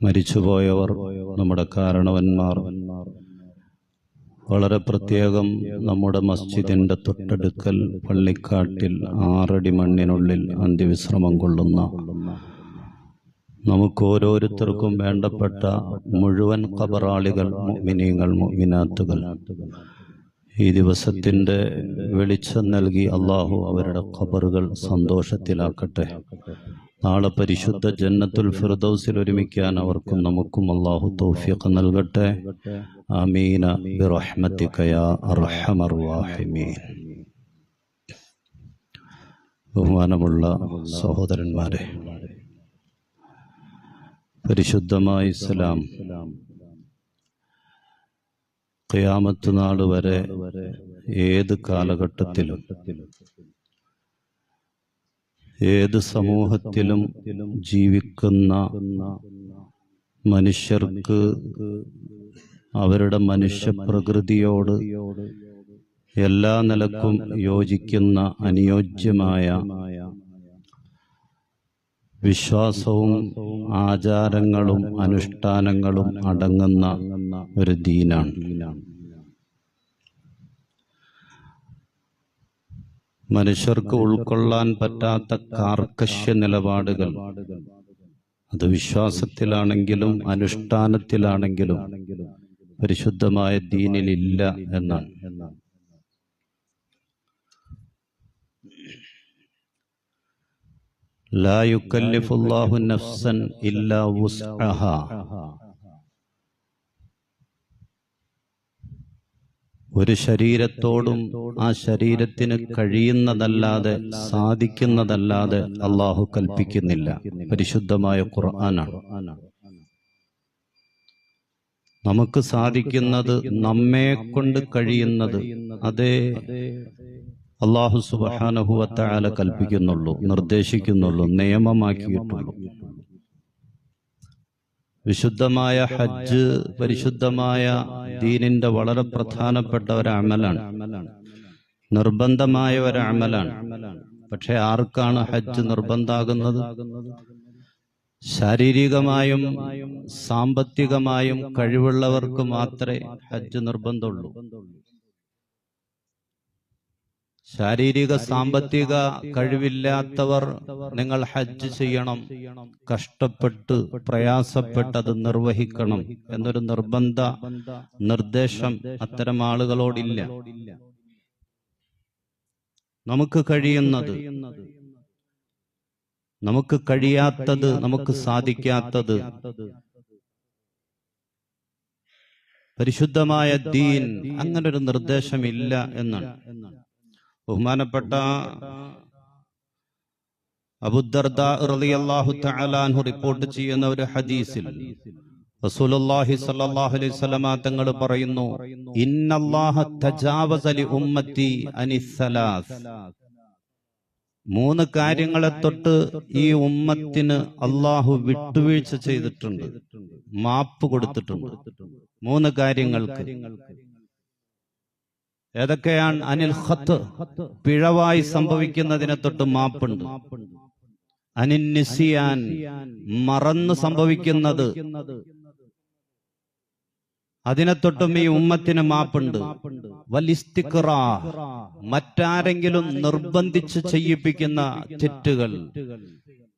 മരിച്ചുപോയവർ നമ്മുടെ കാരണവന്മാർ. വളരെ പ്രത്യേകം നമ്മുടെ മസ്ജിദിന്റെ തൊട്ടടുക്കൽ പള്ളിക്കാട്ടിൽ ആറടി മണ്ണിനുള്ളിൽ അന്ത്യവിശ്രമം കൊള്ളുന്ന നമുക്ക് ഓരോരുത്തർക്കും വേണ്ടപ്പെട്ട മുഴുവൻ കബറാളികൾ മുഅ്മിനീങ്ങൾ മുഅ്മിനാത്തുകൾ. ഈ ദിവസത്തിന്റെ വെളിച്ചം നൽകി അള്ളാഹു അവരുടെ ഖബറുകൾ സന്തോഷത്തിലാക്കട്ടെ. നാളെ പരിശുദ്ധ ജന്നത്തുൽ ഫിർദൗസിൽ ഒരുമിക്കാൻ അവർക്കും നമുക്കും അള്ളാഹു തൗഫീഖ് നൽകട്ടെ. അമീന ബഹുമാനമുള്ള സഹോദരന്മാരെ പരിശുദ്ധമായ ഇസ്ലാം ഖിയാമത്ത് നാൾ വരെ ഏത് കാലഘട്ടത്തിലും ഏത് സമൂഹത്തിലും ജീവിക്കുന്ന മനുഷ്യർക്ക് അവരുടെ മനുഷ്യ പ്രകൃതിയോട് എല്ലാ നിലക്കും യോജിക്കുന്ന അനുയോജ്യമായ വിശ്വാസവും ആചാരങ്ങളും അനുഷ്ഠാനങ്ങളും അടങ്ങുന്ന ഒരു ദീനാണ്. മനുഷ്യർക്ക് ഉൾക്കൊള്ളാൻ പറ്റാത്ത കാർക്കശ്യ നിലപാടുകൾ. അത് വിശ്വാസത്തിലാണെങ്കിലും അനുഷ്ഠാനത്തിലാണെങ്കിലും പരിശുദ്ധമായ ദീനിലില്ല എന്നാണ്. ലാ യുക്കല്ലിഫുല്ലാഹു നഫ്സൻ ഇല്ലാ വുസ്അഹാ. ഒരു ശരീരത്തോടും ആ ശരീരത്തിന് കഴിയുന്നതല്ലാതെ സാധിക്കുന്നതല്ലാതെ അള്ളാഹു കൽപ്പിക്കുന്നില്ല. പരിശുദ്ധമായ ഖുർആനാണ്. നമുക്ക് സാധിക്കുന്നത് നമ്മെ കൊണ്ട് കഴിയുന്നത് അതേ അള്ളാഹു സുബാനഹുവത്തായാല കൽപ്പിക്കുന്നുള്ളൂ നിർദ്ദേശിക്കുന്നുള്ളൂ നിയമമാക്കിയിട്ടുള്ളൂ. വിശുദ്ധമായ ഹജ്ജ് പരിശുദ്ധമായ ദീനിന്റെ വളരെ പ്രധാനപ്പെട്ട ഒരു അമലാണ്. നിർബന്ധമായ ഒരു അമലാണ്. പക്ഷെ ആർക്കാണ് ഹജ്ജ് നിർബന്ധാകുന്നത്? ശാരീരികമായും സാമ്പത്തികമായും കഴിവുള്ളവർക്ക് മാത്രമേ ഹജ്ജ് നിർബന്ധമുള്ളൂ. ശാരീരിക സാമ്പത്തിക കഴിവില്ലാത്തവർ നിങ്ങൾ ഹജ്ജ് ചെയ്യണം. കഷ്ടപ്പെട്ട് പ്രയാസപ്പെട്ട് അത് നിർവഹിക്കണം എന്നൊരു നിർബന്ധ നിർദ്ദേശം അത്തരം ആളുകളോടില്ല. നമുക്ക് കഴിയുന്നത് നമുക്ക് കഴിയാത്തത് നമുക്ക് സാധിക്കാത്തത് പരിശുദ്ധമായ ദീൻ അങ്ങനൊരു നിർദ്ദേശമില്ല എന്നാണ്. ബഹുമാനപ്പെട്ട അബുദർദ റളിയല്ലാഹു തആല അൻഹു റിപ്പോർട്ട് ചെയ്യുന്ന ഒരു ഹദീസിൽ റസൂലുള്ളാഹി സ്വല്ലല്ലാഹു അലൈഹി വസല്ലമ തങ്ങൾ പറയുന്നു ഇന്നല്ലാഹ തജാവസ ലി ഉമ്മത്തി അനിസ്സലാസ് മൂന്ന് കാര്യങ്ങളെ തൊട്ട് ഈ ഉമ്മത്തിന് അള്ളാഹു വിട്ടുവീഴ്ച ചെയ്തിട്ടുണ്ട് മാപ്പ് കൊടുത്തിട്ടുണ്ട്. മൂന്ന് കാര്യങ്ങൾക്ക് ഏതൊക്കെയാണ് അനിൽ ഖത്ത്? പിഴവായി സംഭവിക്കുന്നതിനെ തൊട്ട് മാപ്പുണ്ട്. അനിൻ നിസിയാൻ മറന്ന് സംഭവിക്കുന്നത് അതിനെ തൊട്ടും ഈ ഉമ്മത്തിന് മാപ്പുണ്ട്. വലിസ്തിക്റ മറ്റാരെങ്കിലും നിർബന്ധിച്ച് ചെയ്യിപ്പിക്കുന്ന തെറ്റുകൾ.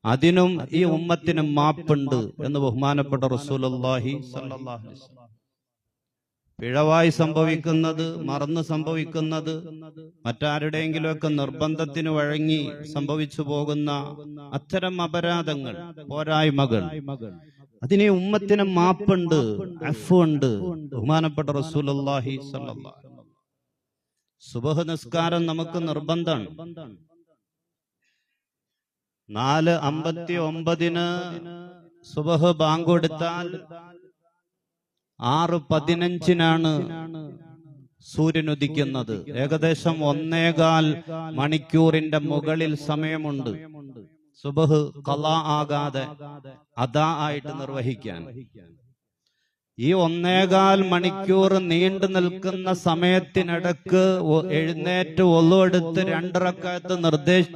അതിനും ഈ ഉമ്മത്തിന് മാപ്പുണ്ട് എന്ന് ബഹുമാനപ്പെട്ട വസല്ലം പിഴവായി സംഭവിക്കുന്നത് മറന്നു സംഭവിക്കുന്നത് മറ്റാരുടെയെങ്കിലുമൊക്കെ നിർബന്ധത്തിന് വഴങ്ങി സംഭവിച്ചു പോകുന്ന അത്തരം അപരാധങ്ങൾ പോരായ്മകൾ. അതിനെ ഉമ്മത്തിന് മാപ്പുണ്ട് അഫുണ്ട്. ബഹുമാനപ്പെട്ട സ്വല്ലല്ലാഹു സുബഹ നിസ്കാരം നമുക്ക് നിർബന്ധമാണ്. നാല് അമ്പത്തി ഒമ്പതിന് സുബഹ് ബാങ്ക് ആറ് പതിനഞ്ചിനാണ് സൂര്യൻ ഉദിക്കുന്നത് ഏകദേശം ഒന്നേകാൽ മണിക്കൂറിന്റെ മുകളിൽ സമയമുണ്ട്. സുബഹ് കല ആകാതെ അതാ ആയിട്ട് നിർവഹിക്കാൻ. ഈ ഒന്നേകാൽ മണിക്കൂർ നീണ്ടു നിൽക്കുന്ന സമയത്തിനിടക്ക് എഴുന്നേറ്റ് ഒന്നുമെടുത്ത് രണ്ടിറക്കത്ത് നിർദ്ദേശ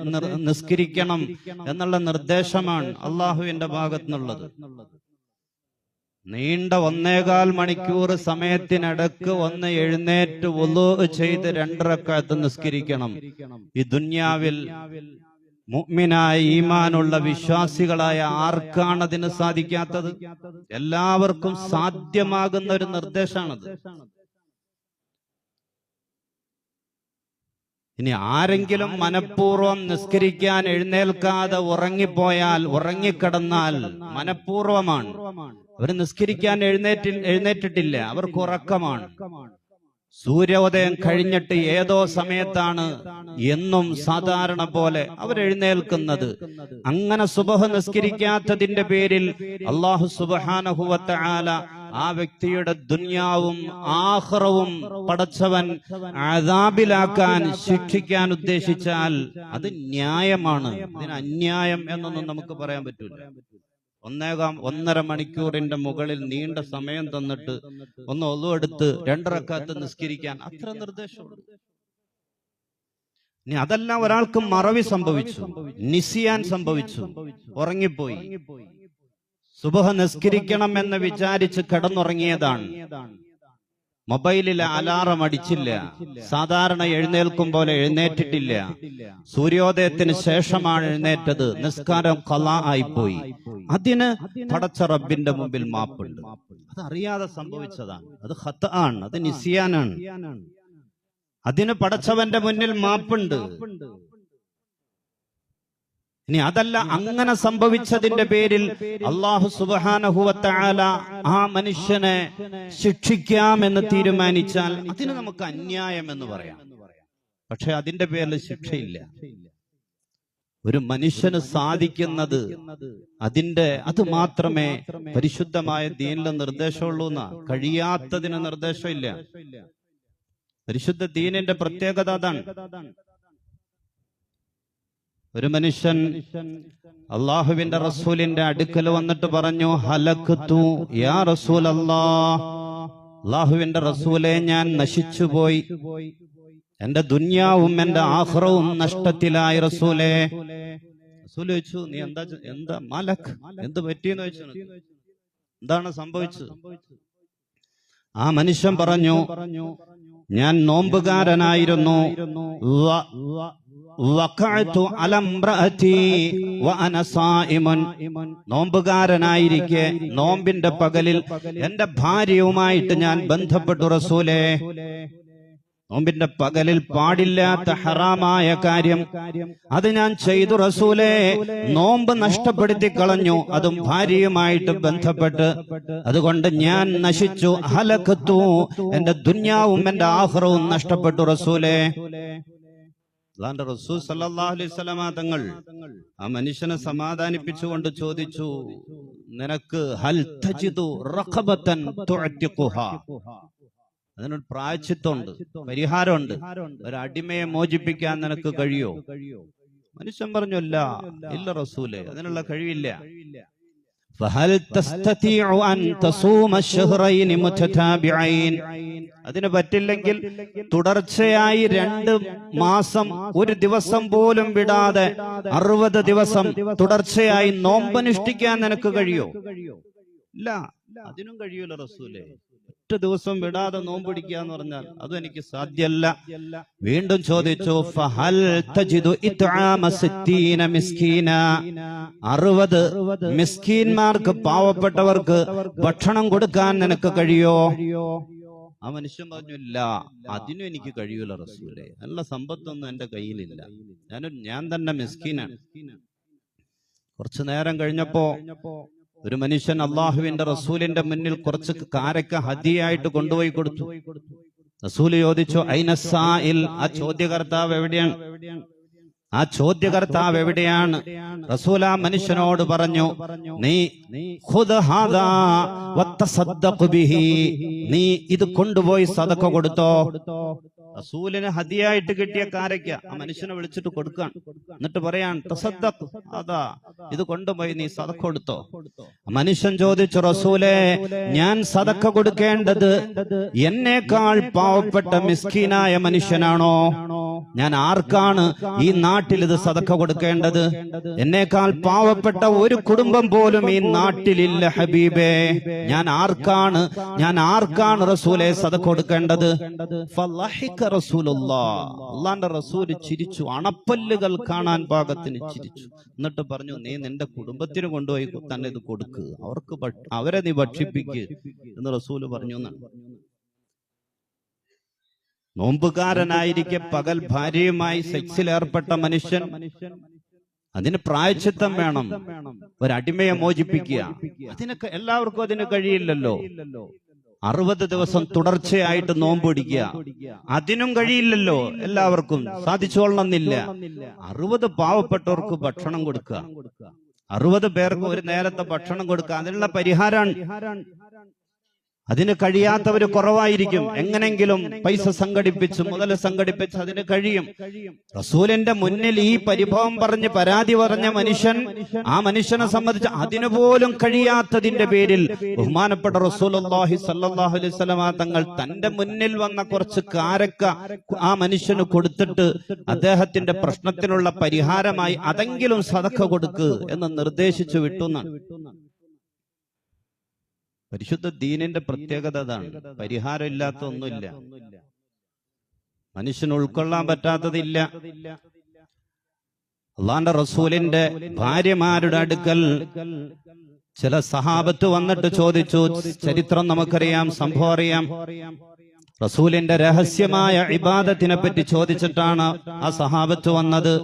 നിസ്കരിക്കണം എന്നുള്ള നിർദ്ദേശമാണ് അള്ളാഹുവിന്റെ ഭാഗത്തുനിന്നുള്ളത്. നീണ്ട ഒന്നേകാൽ മണിക്കൂർ സമയത്തിനടക്ക് ഒന്ന് എഴുന്നേറ്റ് ഒലു ചെയ്ത് രണ്ടരക്കാലത്ത് നിസ്കരിക്കണം. ഈ ദുന്യാവിൽ മുഅ്മിനായ ഈമാനുള്ള വിശ്വാസികളായ ആർക്കാണ് അതിന് സാധിക്കാത്തത്? എല്ലാവർക്കും സാധ്യമാകുന്ന ഒരു നിർദ്ദേശമാണത് ഇനി ആരെങ്കിലും മനഃപൂർവം നിസ്കരിക്കാൻ എഴുന്നേൽക്കാതെ ഉറങ്ങിപ്പോയാൽ ഉറങ്ങിക്കിടന്നാൽ മനഃപൂർവമാണ് അവർ നിസ്കരിക്കാൻ എഴുന്നേറ്റി എഴുന്നേറ്റിട്ടില്ല. അവർക്ക് ഉറക്കമാണ്. സൂര്യോദയം കഴിഞ്ഞിട്ട് ഏതോ സമയത്താണ് എന്നും സാധാരണ പോലെ അവർ എഴുന്നേൽക്കുന്നത് അങ്ങനെ സുബഹ നിസ്കരിക്കാത്തതിന്റെ പേരിൽ അള്ളാഹു സുബഹാനഹുവത്ത ആല ആ വ്യക്തിയുടെ ദുന്യാവും ആഹ്റവും പടച്ചവൻ അതാബിലാക്കാൻ ശിക്ഷിക്കാൻ ഉദ്ദേശിച്ചാൽ അത് ന്യായമാണ്. ഇതിന് അന്യായം എന്നൊന്നും നമുക്ക് പറയാൻ പറ്റൂല. ഒന്നേകാം ഒന്നര മണിക്കൂറിന്റെ മുകളിൽ നീണ്ട സമയം തന്നിട്ട് ഒന്ന് ഒന്നുമെടുത്ത് രണ്ടരക്കാലത്ത് നിസ്കരിക്കാൻ. അത്ര നിർദ്ദേശമുള്ളൂ. ഇനി അതെല്ലാം ഒരാൾക്ക് മറവി സംഭവിച്ചു. നിസിയാൻ സംഭവിച്ചു. ഉറങ്ങിപ്പോയി. സുബഹ നിസ്കരിക്കണം എന്ന് വിചാരിച്ച് കിടന്നുറങ്ങിയതാണ്. മൊബൈലിൽ അലാറം അടിച്ചില്ല. സാധാരണ എഴുന്നേൽക്കും പോലെ എഴുന്നേറ്റിട്ടില്ല. സൂര്യോദയത്തിന് ശേഷമാണ് എഴുന്നേറ്റത്. നിസ്കാരം കല ആയിപ്പോയി അതിന് പടച്ച റബ്ബിന്റെ മുമ്പിൽ മാപ്പുണ്ട്. അത് അറിയാതെ സംഭവിച്ചതാണ്. അത് ഹത്ത് ആണ്. അത് നിസിയാനാണ്. അതിന് പടച്ചവന്റെ മുന്നിൽ മാപ്പുണ്ട്. ഇനി അതല്ല അങ്ങനെ സംഭവിച്ചതിന്റെ പേരിൽ അള്ളാഹു സുബാനഹുവത്താല ആ മനുഷ്യനെ ശിക്ഷിക്കാമെന്ന് തീരുമാനിച്ചാൽ അതിന് നമുക്ക് അന്യായം എന്ന് പറയാം. പക്ഷെ അതിന്റെ പേരിൽ ശിക്ഷയില്ല. ഒരു മനുഷ്യന് സാധിക്കുന്നത് അതിന്റെ അത് മാത്രമേ പരിശുദ്ധമായ ദീനിലെ നിർദ്ദേശമുള്ളൂ എന്നാ. കഴിയാത്തതിന് നിർദ്ദേശമില്ല. പരിശുദ്ധ ദീനിന്റെ പ്രത്യേകത അതാണ്. ഒരു മനുഷ്യൻ അള്ളാഹുവിന്റെ റസൂലിന്റെ അടുക്കൽ വന്നിട്ട് പറഞ്ഞു ഹലക്കത്തു യാ റസൂൽ അള്ളാഹുവിന്റെ റസൂലെ ഞാൻ നശിച്ചുപോയി. എന്റെ ദുന്യാവും എന്റെ ആഹ്റവും നഷ്ടത്തിലായി റസൂലെ. റസൂൽ നീ എന്താ എന്താ മലക്? എന്ത് പറ്റിയെന്ന് ചോദിച്ചു? എന്താണ് സംഭവിച്ചത്? ആ മനുഷ്യൻ പറഞ്ഞു ഞാൻ നോമ്പുകാരനായിരുന്നു. നോമ്പുകാരനായിരിക്കെ നോമ്പിന്റെ പകലിൽ എന്റെ ഭാര്യയുമായിട്ട് ഞാൻ ബന്ധപ്പെട്ടു റസൂലേ. നോമ്പിന്റെ പകലിൽ പാടില്ലാത്ത ഹറാമായ കാര്യം. അത് ഞാൻ ചെയ്തു റസൂലേ. നോമ്പ് നഷ്ടപ്പെടുത്തി കളഞ്ഞു. അതും ഭാര്യയുമായിട്ട് ബന്ധപ്പെട്ട്. അതുകൊണ്ട് ഞാൻ നശിച്ചു. ഹലക്കത്തു എന്റെ ദുന്യാവും എന്റെ ആഹ്റവും നഷ്ടപ്പെട്ടു റസൂലേ. അള്ളാന്റെ റസൂൽ സല്ലല്ലാഹു അലൈഹി വസല്ലമ തങ്ങൾ ആ മനുഷ്യനെ സമാധാനിപ്പിച്ചുകൊണ്ട് ചോദിച്ചു നിനക്ക് ഹൽ തജിദു റഖബത്തൻ തുഅ്തിഖുഹാ അതിനൊരു പ്രായച്ചിത്തമുണ്ട് പരിഹാരമുണ്ട് ഒരു അടിമയെ മോചിപ്പിക്കാൻ നിനക്ക് കഴിയോ മനുഷ്യൻ പറഞ്ഞു ഇല്ല ഇല്ല റസൂലെ അതിനുള്ള കഴിവില്ല فهل تستطيع أن تصوم الشهرين متتابعين അതിന് പറ്റില്ലെങ്കിൽ തുടർച്ചയായി രണ്ട് മാസം ഒരു ദിവസം പോലും വിടാതെ അറുപത് ദിവസം തുടർച്ചയായി നോമ്പനുഷ്ഠിക്കാൻ നിനക്ക് കഴിയോ? ഇല്ല. അതിനും കഴിയൂല റസൂലേ. ഒറ്റ ദിവസം വിടാതെ നോമ്പ് പിടിക്കുക എന്ന് പറഞ്ഞാൽ അതും എനിക്ക് സാധ്യല്ല. വീണ്ടും ചോദിച്ചു ഫഹൽ തജിദു മിസ്കീന. അറുപത് മിസ്കീന്മാർക്ക് പാവപ്പെട്ടവർക്ക് ഭക്ഷണം കൊടുക്കാൻ നിനക്ക് കഴിയോ? ആ മനുഷ്യൻ പറഞ്ഞു ഇല്ല അതിനും എനിക്ക് കഴിയൂല റസൂലെ. നല്ല സമ്പത്തൊന്നും എന്റെ കയ്യിലില്ല. ഞാനൊരു ഞാൻ തന്നെ മിസ്കീനാണ്. കുറച്ചു നേരം കഴിഞ്ഞപ്പോ ഒരു മനുഷ്യൻ അള്ളാഹുവിന്റെ റസൂലിന്റെ മുന്നിൽ കുറച്ച് കാരക്ക ഹദിയായിട്ട് കൊണ്ടുപോയി കൊടുത്തു. റസൂൽ ചോദിച്ചു ഐനസായിൽ ആ ചോദ്യകർത്താവ് എവിടെയാണ്? ആ ചോദ്യകർത്താവ് എവിടെയാണ് റസൂല മനുഷ്യനോട് പറഞ്ഞു നീ. നീ ഇത് കൊണ്ടുപോയി സതക്ക കൊടുത്തോ റസൂലിന് ഹതിയായിട്ട് കിട്ടിയ കാരയ്ക്ക ആ മനുഷ്യനെ വിളിച്ചിട്ട് കൊടുക്കാൻ. എന്നിട്ട് പറയാൻ അതാ ഇത് കൊണ്ടുപോയി നീ സദക്ക കൊടുത്തോ? മനുഷ്യൻ ചോദിച്ചു റസൂലെ ഞാൻ സദക്ക കൊടുക്കേണ്ടത് എന്നേക്കാൾ പാവപ്പെട്ട മിസ്കീനായ മനുഷ്യനാണോ? ഞാൻ ആർക്കാണ് ഈ നാട്ടിൽ ഇത് സതക്ക കൊടുക്കേണ്ടത്? എന്നേക്കാൾ പാവപ്പെട്ട ഒരു കുടുംബം പോലും ഈ നാട്ടിലില്ല ഹബീബേ. ഞാൻ ആർക്കാണ് ഞാൻ ആർക്കാണ് റസൂലെ സതക്ക കൊടുക്കേണ്ടത്? അള്ളാന്റെ റസൂൽ ചിരിച്ചു. അണപ്പല്ലുകൾ കാണാൻ പാകത്തിന് ചിരിച്ചു. എന്നിട്ട് പറഞ്ഞു നീ നിന്റെ കുടുംബത്തിന് കൊണ്ടുപോയി തന്നെ ഇത് കൊടുക്ക്. അവർക്ക് അവരെ നീ ഭക്ഷിപ്പിക്ക്. എന്ന് റസൂൽ പറഞ്ഞു എന്നാണ്. നോമ്പുകാരനായിരിക്കെ പകൽ ഭാര്യയുമായി സെക്സിൽ ഏർപ്പെട്ട മനുഷ്യൻ. അതിന് പ്രായച്ചിത്തം വേണം. ഒരടിമയെ മോചിപ്പിക്കുക. അതിനൊക്കെ എല്ലാവർക്കും അതിന് കഴിയില്ലല്ലോ. അറുപത് ദിവസം തുടർച്ചയായിട്ട് നോമ്പ് പിടിക്കുക. അതിനും കഴിയില്ലല്ലോ എല്ലാവർക്കും. സാധിച്ചോളണമെന്നില്ല. അറുപത് പാവപ്പെട്ടവർക്ക് ഭക്ഷണം കൊടുക്കുക. അറുപത് പേർക്ക് ഒരു നേരത്തെ ഭക്ഷണം കൊടുക്കുക. അതിനുള്ള പരിഹാരമാണ് അതിന് കഴിയാത്തവർ കുറവായിരിക്കും. എങ്ങനെങ്കിലും പൈസ സംഘടിപ്പിച്ച് മുതൽ സംഘടിപ്പിച്ച് അതിന് കഴിയും. റസൂലിന്റെ മുന്നിൽ ഈ പരിഭവം പറഞ്ഞ് പരാതി പറഞ്ഞ മനുഷ്യൻ ആ മനുഷ്യനെ സംബന്ധിച്ച് അതിനു പോലും കഴിയാത്തതിന്റെ പേരിൽ ബഹുമാനപ്പെട്ട റസൂലുള്ളാഹി സല്ലല്ലാഹു അലൈഹി വസല്ലമ തങ്ങൾ തന്റെ മുന്നിൽ വന്ന കുറച്ച് കാരക്ക ആ മനുഷ്യന് കൊടുത്തിട്ട് അദ്ദേഹത്തിന്റെ പ്രശ്നത്തിനുള്ള പരിഹാരമായി അതെങ്കിലും സതക്ക കൊടുക്ക് എന്ന് നിർദ്ദേശിച്ചു വിട്ടു എന്നാണ് പരിശുദ്ധ ദീനിന്റെ പ്രത്യേകത അതാണ്. പരിഹാരം ഇല്ലാത്ത ഒന്നുമില്ല മനുഷ്യന് ഉൾക്കൊള്ളാൻ പറ്റാത്തതില്ല. അള്ളാന്റെ റസൂലിന്റെ ഭാര്യമാരുടെ അടുക്കൽ ചില സഹാബത്ത് വന്നിട്ട് ചോദിച്ചു ചരിത്രം നമുക്കറിയാം സംഭവം അറിയാം. റസൂലിന്റെ രഹസ്യമായ ഇബാദത്തിനെ പറ്റി ചോദിച്ചിട്ടാണ് ആ സഹാബത്ത് വന്നത്.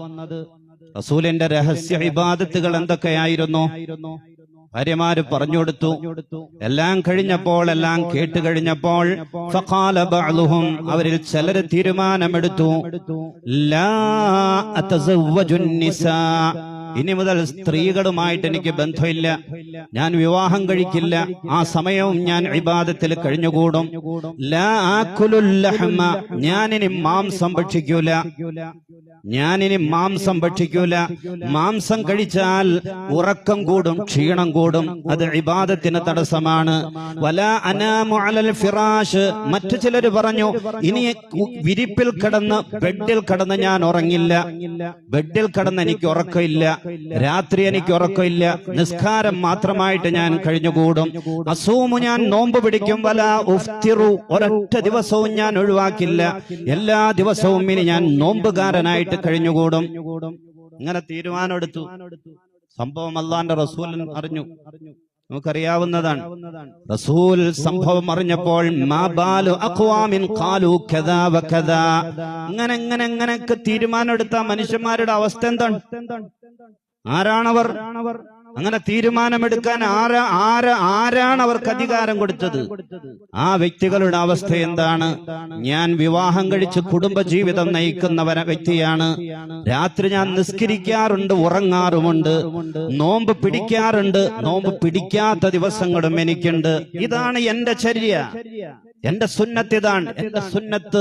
റസൂലിന്റെ രഹസ്യ ഇബാദത്തുകൾ എന്തൊക്കെയായിരുന്നു? ഭാര്യമാര് പറഞ്ഞു കൊടുത്തു എല്ലാം കഴിഞ്ഞപ്പോൾ എല്ലാം കേട്ട് കഴിഞ്ഞപ്പോൾ അവരിൽ ചിലർ തീരുമാനമെടുത്തു. ഇനി മുതൽ സ്ത്രീകളുമായിട്ട് എനിക്ക് ബന്ധമില്ല. ഞാൻ വിവാഹം കഴിക്കില്ല. ആ സമയവും ഞാൻ ഇബാദത്തിൽ കഴിഞ്ഞുകൂടും. ലഹ്മ. ഞാനിനി മാംസം ഭക്ഷിക്കൂല. ഞാനിനി മാംസം ഭക്ഷിക്കൂല. മാംസം കഴിച്ചാൽ ഉറക്കം കൂടും ക്ഷീണം കൂടും. അത് ഇബാദത്തിന് തടസ്സമാണ്. വല അനാമു അലൽ ഫിറാഷ്. മറ്റു ചിലർ പറഞ്ഞു ഇനി വിരിപ്പിൽ കിടന്ന് ബെഡിൽ കിടന്ന് ഞാൻ ഉറങ്ങില്ല. ബെഡിൽ കിടന്ന് എനിക്ക് ഉറക്കമില്ല. രാത്രി എനിക്ക് ഉറക്കമില്ല. നിസ്കാരം മാത്രമായിട്ട് ഞാൻ കഴിഞ്ഞുകൂടും. അസൂമു ഞാൻ നോമ്പ് പിടിക്കും. വല ഉഫ്തിറു. ഒരൊറ്റ ദിവസവും ഞാൻ ഒഴിവാക്കില്ല. എല്ലാ ദിവസവും ഇനി ഞാൻ നോമ്പുകാരനായിട്ട് കഴിഞ്ഞുകൂടും. ഇങ്ങനെ തീരുമാനമെടുത്തു. സംഭവം അള്ളാന്റെ റസൂൽ അറിഞ്ഞു. നമുക്കറിയാവുന്നതാണ്. റസൂൽ സംഭവം അറിഞ്ഞപ്പോൾ ഇങ്ങനെ അങ്ങനെ അങ്ങനെയൊക്കെ തീരുമാനമെടുത്ത മനുഷ്യന്മാരുടെ അവസ്ഥ എന്താണ്? ആരാണവർ? അങ്ങനെ തീരുമാനമെടുക്കാൻ ആരാ ആരാ ആരാണ് അവർക്ക് അധികാരം കൊടുത്തത്? ആ വ്യക്തികളുടെ അവസ്ഥ എന്താണ്? ഞാൻ വിവാഹം കഴിച്ച് കുടുംബജീവിതം നയിക്കുന്നവര വ്യക്തിയാണ്. രാത്രി ഞാൻ നിസ്കരിക്കാറുണ്ട് ഉറങ്ങാറുമുണ്ട്. നോമ്പ് പിടിക്കാറുണ്ട് നോമ്പ് പിടിക്കാത്ത ദിവസങ്ങളും എനിക്കുണ്ട്. ഇതാണ് എന്റെ ചര്യ. എന്റെ സുന്നത്ത് ഇതാണ്. എന്റെ സുന്നത്ത്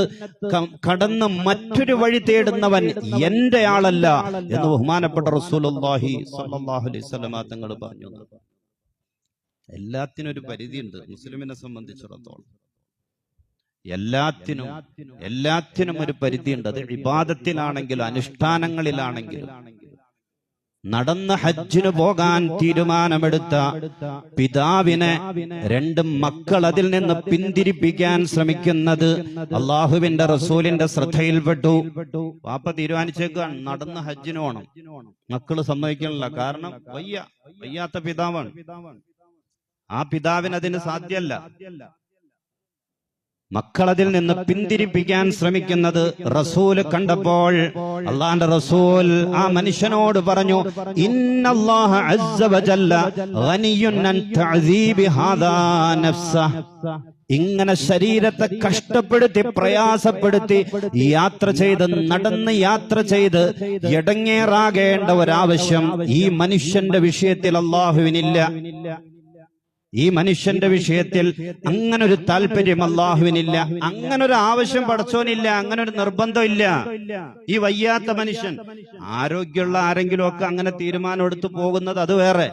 കടന്ന് മറ്റൊരു വഴി തേടുന്നവൻ എന്റെ ആളല്ല എന്ന് ബഹുമാനപ്പെട്ട സ്വല്ലല്ലാഹു അലൈഹി വസല്ലമ തങ്ങൾ പറഞ്ഞു എല്ലാത്തിനും ഒരു പരിധിയുണ്ട് മുസ്ലിമിനെ സംബന്ധിച്ചിടത്തോളം. എല്ലാത്തിനും എല്ലാത്തിനും ഒരു പരിധിയുണ്ട്. അത് വിവാദത്തിലാണെങ്കിലും അനുഷ്ഠാനങ്ങളിലാണെങ്കിലും നടന്ന ഹജ്ജിന് പോകാൻ തീരുമാനമെടുത്ത പിതാവിനെ രണ്ട് മക്കൾ അതിൽ നിന്ന് പിന്തിരിപ്പിക്കാൻ ശ്രമിക്കുന്നത് അള്ളാഹുവിന്റെ റസൂലിന്റെ ശ്രദ്ധയിൽപ്പെട്ടു. പാപ്പ തീരുമാനിച്ചേക്കാണ് നടന്ന ഹജ്ജിന് പോണം. മക്കൾ സമ്മതിക്കണില്ല. കാരണം വയ്യ വയ്യാത്ത പിതാവാണ്. ആ പിതാവിന് അതിന് സാധ്യല്ല. മക്കളതിൽ നിന്ന് പിന്തിരിപ്പിക്കാൻ ശ്രമിക്കുന്നത് റസൂൽ കണ്ടപ്പോൾ അള്ളാന്റെ റസൂൽ ആ മനുഷ്യനോട് പറഞ്ഞു ഇങ്ങനെ ശരീരത്തെ കഷ്ടപ്പെടുത്തി പ്രയാസപ്പെടുത്തി യാത്ര ചെയ്ത് നടന്ന് യാത്ര ചെയ്ത് ഇടങ്ങേറാകേണ്ട ഒരാവശ്യം ഈ മനുഷ്യന്റെ വിഷയത്തിൽ അള്ളാഹുവിനില്ല. ഈ മനുഷ്യന്റെ വിഷയത്തിൽ അങ്ങനെ ഒരു താല്പര്യം അള്ളാഹുവിനില്ല അങ്ങനെ ഒരു ആവശ്യം പടച്ചോനില്ല അങ്ങനെ ഒരു നിർബന്ധമില്ല. ഈ വയ്യാത്ത മനുഷ്യൻ ആരോഗ്യമുള്ള ആരെങ്കിലും ഒക്കെ അങ്ങനെ തീരുമാനം എടുത്തു പോകുന്നത് അത് വേറെ.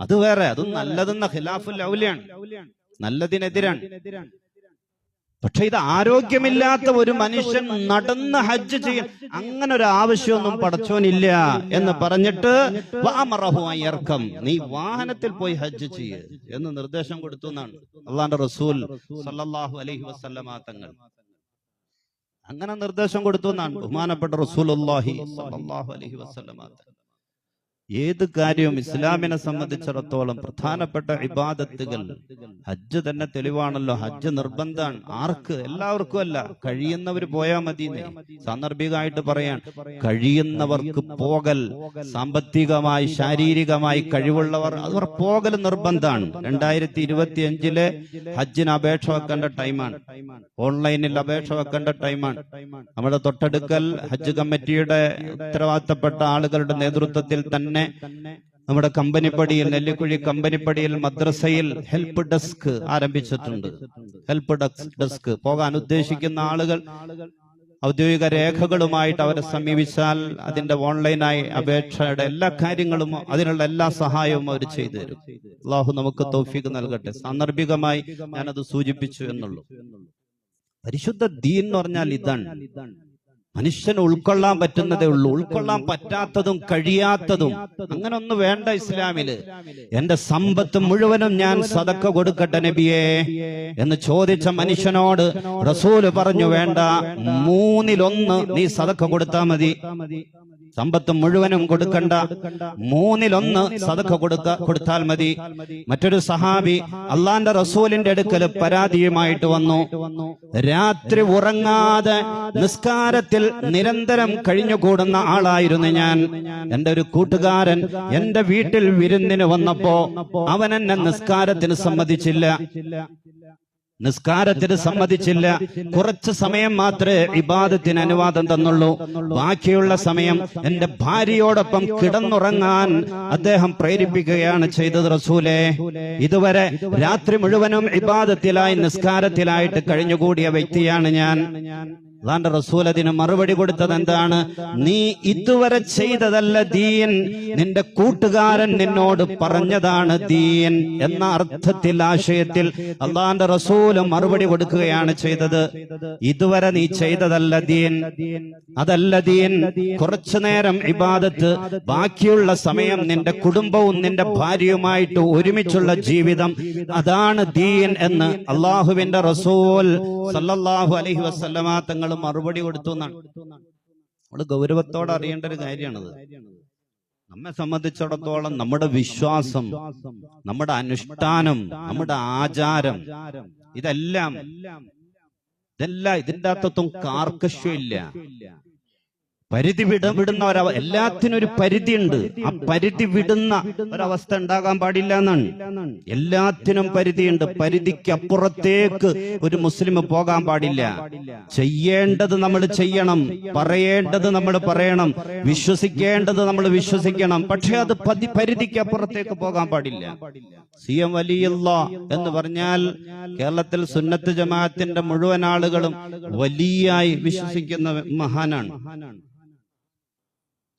അത് വേറെ അതും നല്ലതെന്ന ഖിലാഫുൽ ഔലിയാണ് നല്ലതിനെതിരാണ്. പക്ഷെ ഇത് ആരോഗ്യമില്ലാത്ത ഒരു മനുഷ്യൻ നടന്ന് ഹജ്ജ് ചെയ്യും. അങ്ങനെ ഒരു ആവശ്യമൊന്നും പടച്ചോനില്ല എന്ന് പറഞ്ഞിട്ട് വാമറഹു അയ്യർക്കം നീ വാഹനത്തിൽ പോയി ഹജ്ജ് ചെയ്യ് എന്ന് നിർദ്ദേശം കൊടുത്തു എന്നാണ് അള്ളാന്റെ റസൂൽ സല്ലല്ലാഹു അലൈഹി വസല്ലമ തങ്ങൾ. അങ്ങനെ നിർദ്ദേശം കൊടുത്തു എന്നാണ് ബഹുമാനപ്പെട്ട റസൂലുള്ളാഹി സല്ലല്ലാഹു അലൈഹി വസല്ലമ തങ്ങൾ. ഏത് കാര്യവും ഇസ്ലാമിനെ സംബന്ധിച്ചിടത്തോളം പ്രധാനപ്പെട്ട ഇബാദത്തുകൾ. ഹജ്ജ് തന്നെ തെളിവാണല്ലോ. ഹജ്ജ് നിർബന്ധമാണ്. ആർക്ക്? എല്ലാവർക്കും അല്ല. കഴിയുന്നവർ പോയാൽ മതി സാന്ദർഭികമായിട്ട് പറയാൻ. കഴിയുന്നവർക്ക് പോകൽ. സാമ്പത്തികമായി ശാരീരികമായി കഴിവുള്ളവർ അവർ പോകൽ നിർബന്ധമാണ്. രണ്ടായിരത്തി ഇരുപത്തി അഞ്ചിലെ ഹജ്ജിന് അപേക്ഷ വെക്കേണ്ട ടൈമാണ്. ഓൺലൈനിൽ അപേക്ഷ വെക്കേണ്ട ടൈമാണ്. നമ്മുടെ തൊട്ടടുക്കൽ ഹജ്ജ് കമ്മിറ്റിയുടെ ഉത്തരവാദിത്തപ്പെട്ട ആളുകളുടെ നേതൃത്വത്തിൽ തന്നെ നമ്മുടെ കമ്പനിപ്പടിയിൽ നെല്ലിക്കുഴി കമ്പനിപ്പടിയിൽ മദ്രസയിൽ ഹെൽപ്പ് ഡെസ്ക് ആരംഭിച്ചിട്ടുണ്ട്. ഹെൽപ്പ് ഡെസ്ക് പോകാൻ ഉദ്ദേശിക്കുന്ന ആളുകൾ ഔദ്യോഗിക രേഖകളുമായിട്ട് അവരെ സമീപിച്ചാൽ അതിന്റെ ഓൺലൈനായി അപേക്ഷയുടെ എല്ലാ കാര്യങ്ങളും അതിനുള്ള എല്ലാ സഹായവും അവർ ചെയ്തു തരും. അള്ളാഹു നമുക്ക് തോഫിക്ക് നൽകട്ടെ. സാന്ദർഭികമായി ഞാനത് സൂചിപ്പിച്ചു എന്നുള്ളൂ. പരിശുദ്ധ ദീൻ എന്ന് പറഞ്ഞാൽ ഇതാണ്. മനുഷ്യന് ഉൾക്കൊള്ളാൻ പറ്റുന്നതേ ഉള്ളൂ. ഉൾക്കൊള്ളാൻ പറ്റാത്തതും കഴിയാത്തതും. അങ്ങനെ ഒന്നും വേണ്ട ഇസ്ലാമിൽ. എന്റെ സമ്പത്ത് മുഴുവനും ഞാൻ സതക്ക കൊടുക്കട്ടെ നബിയേ എന്ന് ചോദിച്ച മനുഷ്യനോട് റസൂൽ പറഞ്ഞു വേണ്ട മൂന്നിലൊന്ന് നീ സതക്ക കൊടുത്താ മതി. സമ്പത്ത് മുഴുവനും കൊടുക്കണ്ട. മൂന്നിലൊന്ന് സതക്ക കൊടുക്ക കൊടുത്താൽ മതി. മറ്റൊരു സഹാബി അള്ളാന്റെ റസൂലിന്റെ അടുക്കൽ പരാതിയുമായിട്ട് വന്നു. രാത്രി ഉറങ്ങാതെ നിസ്കാരത്തിൽ നിരന്തരം കഴിഞ്ഞുകൂടുന്ന ആളായിരുന്നു ഞാൻ. എന്റെ ഒരു കൂട്ടുകാരൻ എന്റെ വീട്ടിൽ വിരുന്നിന് വന്നപ്പോ അവൻ എന്നെ നിസ്കാരത്തിന് സമ്മതിച്ചില്ല. നിസ്കാരത്തിന് സമ്മതിച്ചില്ല. കുറച്ച് സമയം മാത്രമേ ഇബാദത്തിന് അനുവാദം തന്നുള്ളൂ. ബാക്കിയുള്ള സമയം എന്റെ ഭാര്യയോടൊപ്പം കിടന്നുറങ്ങാൻ അദ്ദേഹം പ്രേരിപ്പിക്കുകയാണ് ചെയ്തത് റസൂലെ. ഇതുവരെ രാത്രി മുഴുവനും ഇബാദത്തിലായി നിസ്കാരത്തിലായിട്ട് കഴിഞ്ഞുകൂടിയ വ്യക്തിയാണ് ഞാൻ. അതാണ്ട് റസൂൽ അതിന് മറുപടി കൊടുത്തത് എന്താണ് നീ ഇതുവരെ ചെയ്തതല്ല ദീൻ. നിന്റെ കൂട്ടുകാരൻ നിന്നോട് പറഞ്ഞതാണ് ദീൻ എന്ന അർത്ഥത്തിൽ ആശയത്തിൽ അള്ളാന്റെ റസൂൽ മറുപടി കൊടുക്കുകയാണ് ചെയ്തത്. ഇതുവരെ നീ ചെയ്തതല്ല ദീൻ. അതല്ല ദീൻ. കുറച്ചു നേരം ഇബാദത്ത് ബാക്കിയുള്ള സമയം നിന്റെ കുടുംബവും നിന്റെ ഭാര്യയുമായിട്ട് ഒരുമിച്ചുള്ള ജീവിതം അതാണ് ദീൻ എന്ന് അള്ളാഹുവിന്റെ റസൂൽ സല്ലല്ലാഹു അലൈഹി വസല്ലമ തങ്ങൾ മറുപടി കൊടുത്തു എന്നാണ്. നമ്മൾ ഗൗരവത്തോടെ അറിയേണ്ട ഒരു കാര്യമാണത്. നമ്മെ സംബന്ധിച്ചിടത്തോളം നമ്മുടെ വിശ്വാസം നമ്മുടെ അനുഷ്ഠാനം നമ്മുടെ ആചാരം ഇതെല്ലാം ഇതെല്ലാം ഇതിന്റെ അകത്തൊന്നും കാർക്കശ്യമില്ല. പരിധി വിട വിടുന്ന ഒരവ എല്ലാത്തിനും ഒരു പരിധിയുണ്ട്. ആ പരിധി വിടുന്ന ഒരവസ്ഥ ഉണ്ടാകാൻ പാടില്ല എന്നാണ്. എല്ലാത്തിനും പരിധിയുണ്ട്. പരിധിക്ക് അപ്പുറത്തേക്ക് ഒരു മുസ്ലിം പോകാൻ പാടില്ല. ചെയ്യേണ്ടത് നമ്മൾ ചെയ്യണം. പറയേണ്ടത് നമ്മൾ പറയണം. വിശ്വസിക്കേണ്ടത് നമ്മൾ വിശ്വസിക്കണം. പക്ഷെ അത് പതി പരിധിക്ക് അപ്പുറത്തേക്ക് പോകാൻ പാടില്ല. സി എം വലിയുള്ള എന്ന് പറഞ്ഞാൽ കേരളത്തിൽ സുന്നത്ത് ജമാഅത്തിന്റെ മുഴുവൻ ആളുകളും വലിയായി വിശ്വസിക്കുന്ന മഹാനാണ്.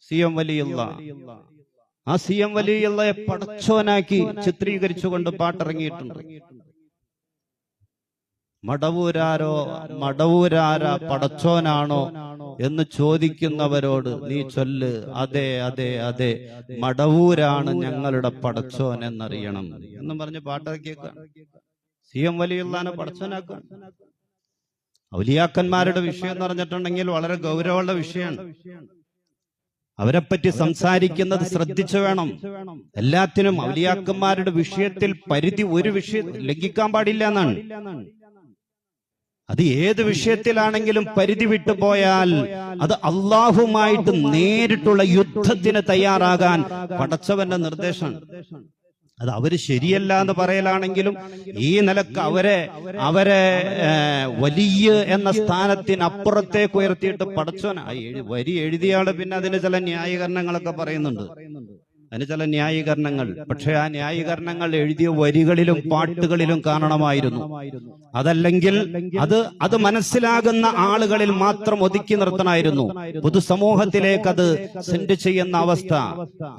സി എം വലിയുള്ള. ആ സി എം വലിയുള്ളയെ പടച്ചോനാക്കി ചിത്രീകരിച്ചുകൊണ്ട് പാട്ടിറങ്ങിയിട്ടുണ്ട്. മടവൂരാരോ മടവൂരാര പടച്ചോനാണോ എന്ന് ചോദിക്കുന്നവരോട് നീ ചൊല്ല് അതെ അതെ അതെ മടവൂരാണ് ഞങ്ങളുടെ പടച്ചോൻ എന്നറിയണം എന്നും പറഞ്ഞ് പാട്ടിറക്കിയേക്കാണ്. സി എം വലിയുള്ളാനെ പടച്ചോനാക്ക ഔലിയാക്കന്മാരുടെ വിഷയം എന്ന് പറഞ്ഞിട്ടുണ്ടെങ്കിൽ വളരെ ഗൗരവമുള്ള വിഷയമാണ്. അവരെപ്പറ്റി സംസാരിക്കുന്നത് ശ്രദ്ധിച്ചു വേണം. എല്ലാത്തിനും ഔലിയാക്കന്മാരുടെ വിഷയത്തിൽ പരിധി ഒരു വിഷയം ലംഘിക്കാൻ പാടില്ല എന്നാണ്. അത് ഏത് വിഷയത്തിലാണെങ്കിലും പരിധി വിട്ടുപോയാൽ അത് അള്ളാഹുമായിട്ട് നേരിട്ടുള്ള യുദ്ധത്തിന് തയ്യാറാകാൻ പടച്ചവന്റെ നിർദ്ദേശമാണ്. അത് അവർ ശരിയല്ല എന്ന് പറയലാണെങ്കിലും ഈ നിലയ്ക്ക് അവരെ അവരെ വലിയ എന്ന സ്ഥാനത്തിനപ്പുറത്തേക്ക് ഉയർത്തിയിട്ട് പടച്ചോന വരി എഴുതിയാണ് പിന്നെ അതിന് ചില ന്യായീകരണങ്ങളൊക്കെ പറയുന്നുണ്ട്. അതിന് ചില ന്യായീകരണങ്ങൾ. പക്ഷെ ആ ന്യായീകരണങ്ങൾ എഴുതിയ വരികളിലും പാട്ടുകളിലും കാണണമായിരുന്നു. അതല്ലെങ്കിൽ അത് അത് മനസ്സിലാകുന്ന ആളുകളിൽ മാത്രം ഒതുക്കി നിർത്തണമായിരുന്നു. പൊതുസമൂഹത്തിലേക്ക് അത് സെൻഡ് ചെയ്യുന്ന അവസ്ഥ.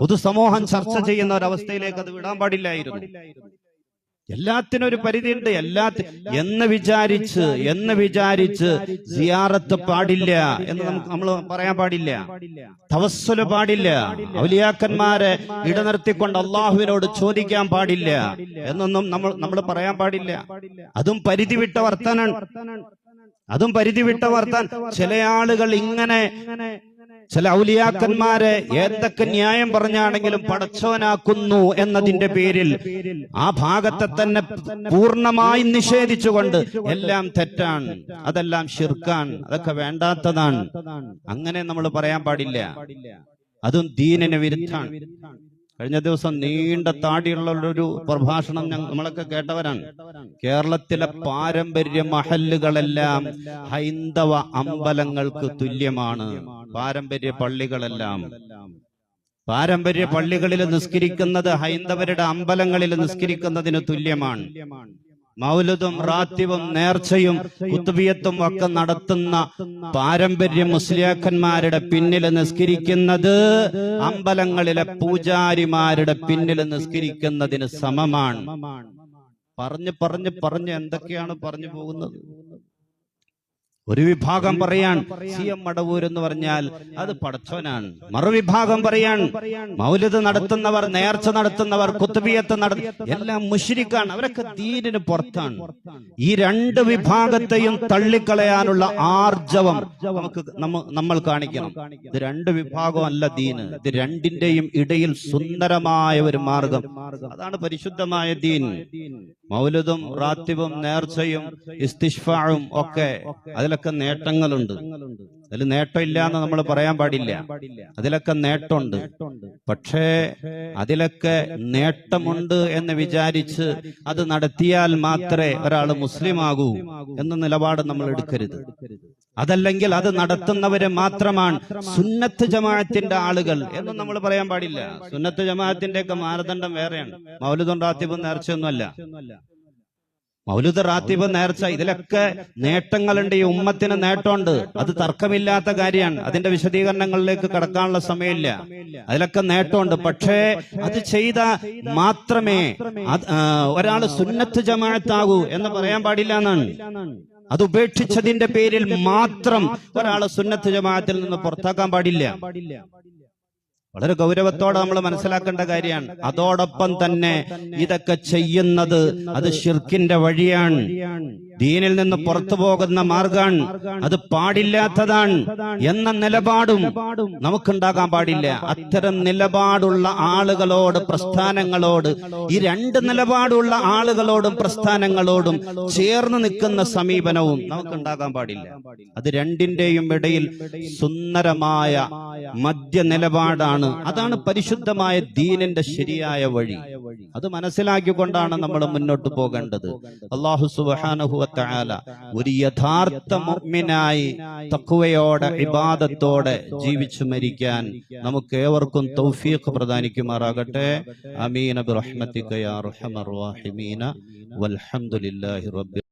പൊതുസമൂഹം ചർച്ച ചെയ്യുന്ന ഒരവസ്ഥയിലേക്ക് അത് വിടാൻ പാടില്ലായിരുന്നു. എല്ലാത്തിനും ഒരു പരിധിയുണ്ട്. എല്ലാത്തി എന്ന് വിചാരിച്ച് എന്ന് വിചാരിച്ച് സിയാറത്ത് പാടില്ല എന്ന് നമുക്ക് നമ്മൾ പറയാൻ പാടില്ല. തവസ്സൽ പാടില്ല. ഔലിയാക്കന്മാരെ ഇടനിർത്തിക്കൊണ്ട് അള്ളാഹുവിനോട് ചോദിക്കാൻ പാടില്ല. എന്നൊന്നും നമ്മൾ നമ്മൾ പറയാൻ പാടില്ല. അതും പരിധി വിട്ട വർത്തനാണ് അതും പരിധി വിട്ട വർത്താൻ. ചില ആളുകൾ ഇങ്ങനെ ചില ഔലിയാക്കന്മാരെ ഏതൊക്കെ ന്യായം പറഞ്ഞാണെങ്കിലും പടച്ചവനാക്കുന്നു എന്നതിന്റെ പേരിൽ ആ ഭാഗത്തെ തന്നെ പൂർണമായി നിഷേധിച്ചുകൊണ്ട് എല്ലാം തെറ്റാണ്. അതെല്ലാം ഷിർക്കാൻ അതൊക്കെ വേണ്ടാത്തതാണ്. അങ്ങനെ നമ്മൾ പറയാൻ പാടില്ല. അതും ദീനിന് വിരുദ്ധാണ്. കഴിഞ്ഞ ദിവസം നീണ്ട താടിയുള്ള ഒരു പ്രഭാഷണം നമ്മളൊക്കെ കേട്ടവരാണ്. കേരളത്തിലെ പാരമ്പര്യ മഹല്ലുകളെല്ലാം ഹൈന്ദവ അമ്പലങ്ങൾക്ക് തുല്യമാണ്. പാരമ്പര്യ പള്ളികളെല്ലാം. പാരമ്പര്യ പള്ളികളിൽ നിസ്കരിക്കുന്നത് ഹൈന്ദവരുടെ അമ്പലങ്ങളിൽ നിസ്കരിക്കുന്നതിന് തുല്യമാണ്. മൗലതും റാത്തിവും നേർച്ചയും കുത്തുബിയത്തും ഒക്കെ നടത്തുന്ന പാരമ്പര്യ മുസ്ലിയാക്കന്മാരുടെ പിന്നിൽ നിസ്കരിക്കുന്നത് അമ്പലങ്ങളിലെ പൂജാരിമാരുടെ പിന്നിൽ നിസ്കരിക്കുന്നതിന് സമമാണ്. പറഞ്ഞ് പറഞ്ഞ് പറഞ്ഞ് എന്തൊക്കെയാണ് പറഞ്ഞു പോകുന്നത്? ഒരു വിഭാഗം പറയാൻ സി എം മടവൂർ എന്ന് പറഞ്ഞാൽ അത് പടച്ചോനാണ് മറുവിഭാഗം പറയാൻ മൗലിദ് നടത്തുന്നവർ നേർച്ച നടത്തുന്നവർ കുത്തുബിയത്ത് നട എല്ലാം മുഷിരിക്കാണ് അവരൊക്കെ തീരിന് പുറത്താണ്. ഈ രണ്ട് വിഭാഗത്തെയും തള്ളിക്കളയാനുള്ള ആർജവം നമുക്ക് നമ്മൾ കാണിക്കണം. ഇത് രണ്ട് വിഭാഗം അല്ല ദീന് ഇത് രണ്ടിന്റെയും ഇടയിൽ സുന്ദരമായ ഒരു മാർഗം. അതാണ് പരിശുദ്ധമായ ദീൻ. മൗലതും റാത്തിവും നേർച്ചയും ഇസ്തിഷ്ഫാഴും ഒക്കെ അതിലൊക്കെ നേട്ടങ്ങളുണ്ട്. അതിൽ നേട്ടമില്ല എന്ന് നമ്മൾ പറയാൻ പാടില്ല. അതിലൊക്കെ നേട്ടമുണ്ട്. പക്ഷേ അതിലൊക്കെ നേട്ടമുണ്ട് എന്ന് വിചാരിച്ച് അത് നടത്തിയാൽ മാത്രമേ ഒരാൾ മുസ്ലിം ആകൂ എന്ന നിലപാട് നമ്മൾ എടുക്കരുത്. അതല്ലെങ്കിൽ അത് നടത്തുന്നവരെ മാത്രമാണ് സുന്നത്ത് ജമാഅത്തിന്റെ ആളുകൾ എന്ന് നമ്മൾ പറയാൻ പാടില്ല. സുന്നത്ത് ജമാഅത്തിന്റെ ഒക്കെ മാനദണ്ഡം വേറെയാണ്. മൗലുദും റാത്തിബും നേർച്ചയൊന്നുമല്ല. മൗലുദ് റാത്തിബ് നേർച്ച ഇതിലൊക്കെ നേട്ടങ്ങളുണ്ട് ഈ ഉമ്മത്തിന് നേട്ടമുണ്ട്. അത് തർക്കമില്ലാത്ത കാര്യമാണ്. അതിന്റെ വിശദീകരണങ്ങളിലേക്ക് കടക്കാനുള്ള സമയമില്ല. അതിലൊക്കെ നേട്ടമുണ്ട്. പക്ഷേ അത് ചെയ്ത മാത്രമേ ഒരാൾ സുന്നത്ത് ജമാഅത്താകൂ എന്ന് പറയാൻ പാടില്ല എന്നാണ്. അത് ഉപേക്ഷിച്ചതിന്റെ പേരിൽ മാത്രം ഒരാളെ സുന്നത്ത് ജമാഅത്തിൽ നിന്ന് പുറത്താക്കാൻ പാടില്ല. വളരെ ഗൗരവത്തോടെ നമ്മൾ മനസ്സിലാക്കേണ്ട കാര്യമാണ്. അതോടൊപ്പം തന്നെ ഇതൊക്കെ ചെയ്യുന്നത് അത് ഷിർക്കിന്റെ വഴിയാണ്. ദീനിൽ നിന്ന് പുറത്തു പോകുന്ന മാർഗാണ് അത് പാടില്ലാത്തതാണ് എന്ന നിലപാടും നമുക്കുണ്ടാകാൻ പാടില്ല. അത്തരം നിലപാടുള്ള ആളുകളോട് പ്രസ്ഥാനങ്ങളോട് ഈ രണ്ട് നിലപാടുള്ള ആളുകളോടും പ്രസ്ഥാനങ്ങളോടും ചേർന്ന് നിൽക്കുന്ന സമീപനവും നമുക്കുണ്ടാകാൻ പാടില്ല. അത് രണ്ടിന്റെയും ഇടയിൽ സുന്ദരമായ മധ്യ നിലപാടാണ്. അതാണ് പരിശുദ്ധമായ ദീനിന്റെ ശരിയായ വഴി. അത് മനസ്സിലാക്കിക്കൊണ്ടാണ് നമ്മൾ മുന്നോട്ട് പോകേണ്ടത്. അള്ളാഹു സുബാനഹുവ ഒരു യഥാർത്ഥ മുഗ്മിനായി തക്കുവയോടെ ഇബാദത്തോടെ ജീവിച്ചു മരിക്കാൻ നമുക്ക് ഏവർക്കും തൗഫീഖ് പ്രദാനിക്കുമാറാകട്ടെ. അമീന ബിറഹ്മതിക യാ റഹ്മർ റഹീമീന. വൽഹംദുലില്ലാഹി റബ്ബിൽ